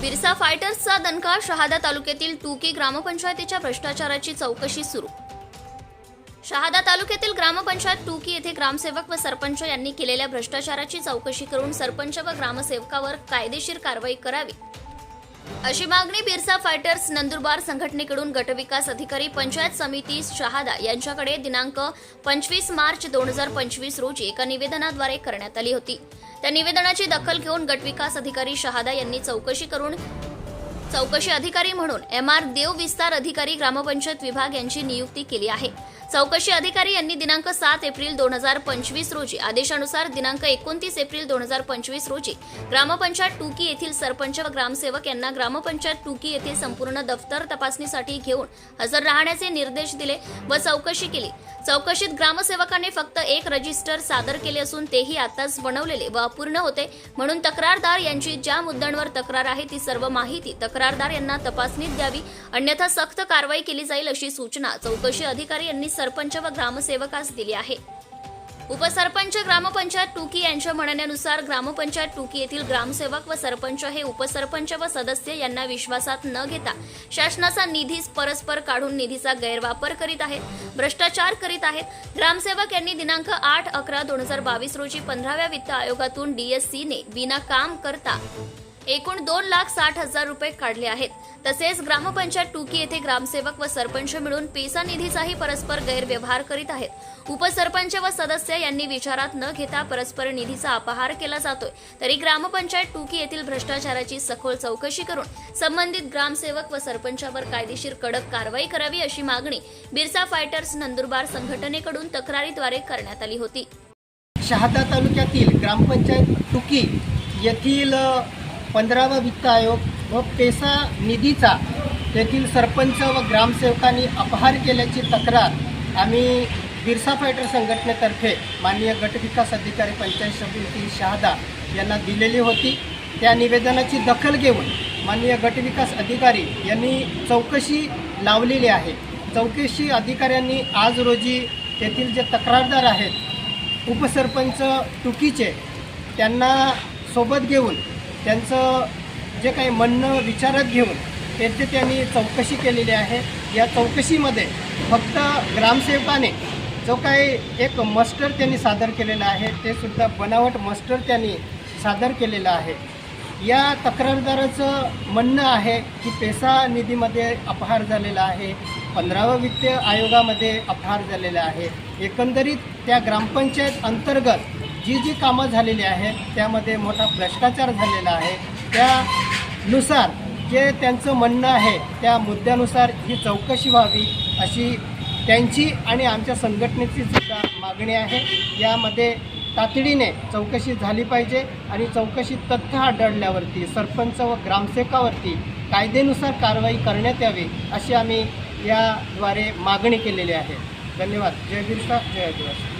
बिरसा फायटर्सचा दणका शहादा तालुक्यातील टुकी ग्रामपंचायतीच्या भ्रष्टाचाराची चौकशी सुरू. शहादा तालुक्यातील ग्रामपंचायत टुकी येथे ग्रामसेवक व सरपंच यांनी केलेल्या भ्रष्टाचाराची चौकशी करून सरपंच व ग्रामसेवकावर कायदेशीर कारवाई करावी. अशी मागणी बिरसा फायटर्स नंदुरबार संघटनेकडून गटविकास अधिकारी पंचायत समिती शहादा यांच्याकडे दिनांक पंचवीस मार्च दोन हजार पंचवीस रोजी एका निवेदनाद्वारे करण्यात आली होती. त्या निवेदनाची दखल घेऊन गटविकास अधिकारी शहादा यांनी चौकशी करून चौकशी अधिकारी म्हणून एम आर देव विस्तार अधिकारी ग्रामपंचायत विभाग यांची नियुक्ती केली आहे. चौकशी अधिकारी यांनी दिनांक सात एप्रिल दोन हजार पंचवीस रोजी आदेशानुसार दिनांक एकोणतीस एप्रिल दोन हजार पंचवीस रोजी ग्रामपंचायत टुकी येथील सरपंच व ग्रामसेवक यांना ग्रामपंचायत टुकी येथे संपूर्ण दफ्तर तपासणीसाठी घेऊन हजर राहण्याचे निर्देश दिले व चौकशी केली. चौकशीत ग्रामसेवकाने फक्त एक रजिस्टर सादर केले असून तेही आताच बनवलेले व अपूर्ण होते म्हणून तक्रारदार यांची ज्या मुद्द्यांवर तक्रार आहे ती सर्व माहिती तक्रारदार यांना तपासणीत द्यावी अन्यथा सक्त कारवाई केली जाईल अशी सूचना चौकशी अधिकारी यांनी सरपंच व ग्रामसेवकास दिली आहे. उपसरपंच ग्रामपंचायत टुकी यांच्या म्हणण्यानुसार ग्रामपंचायत टुकी येथील ग्रामसेवक व सरपंच हे उपसरपंच व सदस्य यांना विश्वासात न घेता शासनाचा निधी परस्पर काढून निधीचा गैरवापर करीत आहेत भ्रष्टाचार करीत आहेत. ग्रामसेवक यांनी दिनांक आठ अकरा दोन हजार बावीस रोजी पंधराव्या वित्त आयोगातून डीएससीने विना काम करता एकूण दोन लाख साठ हजार रुपये काढले आहेत. तसेच ग्रामपंचायत टुकी येथे ग्रामसेवक व सरपंच मिळून पेसा निधीचाही परस्पर गैरव्यवहार करीत आहेत. उपसरपंच व सदस्य यांनी विचारात न घेता परस्पर निधीचा अपहार केला जातोय. तरी ग्रामपंचायत टुकी येथील भ्रष्टाचाराची सखोल चौकशी करून संबंधित ग्रामसेवक व सरपंचावर कायदेशीर कडक कारवाई करावी अशी मागणी बिरसा फायटर्स नंदुरबार संघटनेकडून तक्रारीद्वारे करण्यात आली होती. शहादा तालुक्यातील ग्रामपंचायत टुकी येथील पंधरावा वित्त आयोग व पेसा निधीचा तेथील सरपंच व ग्रामसेवकांनी अपहार केल्याची तक्रार आम्ही बिरसा फायटर संघटनेतर्फे माननीय गटविकास अधिकारी पंचायत समिती शहादा यांना दिलेली होती. त्या निवेदनाची दखल घेऊन माननीय गटविकास अधिकारी यांनी चौकशी लावलेली आहे. चौकशी अधिकाऱ्यांनी आज रोजी तेथील जे तक्रारदार आहेत उपसरपंच टुकीचे त्यांना सोबत घेऊन त्यांचं जे काही म्हणणं विचारात घेऊन त्यांची त्यांनी चौकशी केलेली आहे. या चौकशीमध्ये फक्त ग्रामसेवकाने जो काही एक मस्टर त्यांनी सादर केलेला आहे ते सुद्धा बनावट मस्टर त्यांनी सादर केलेलं आहे. या तक्रारदाराचं म्हणणं आहे की पेसा निधीमध्ये अपहार झालेला आहे पंधरावं वित्त आयोगामध्ये अपहार झालेला आहे. एकंदरीत त्या ग्रामपंचायत अंतर्गत जी जी कामं झालेली आहेत त्यामध्ये मोठा भ्रष्टाचार झालेला आहे. त्यानुसार जे त्यांचं म्हणणं आहे त्या मुद्द्यानुसार ही चौकशी व्हावी अशी त्यांची आणि आमच्या संघटनेची सुद्धा मागणी आहे. यामध्ये तातडीने चौकशी झाली पाहिजे आणि चौकशी तथ्य आढळल्यावरती सरपंच व ग्रामसेवकावरती कायदेनुसार कारवाई करण्यात यावी अशी आम्ही याद्वारे मागणी केलेली आहे. धन्यवाद. जय बिरसा जय आदिवासी.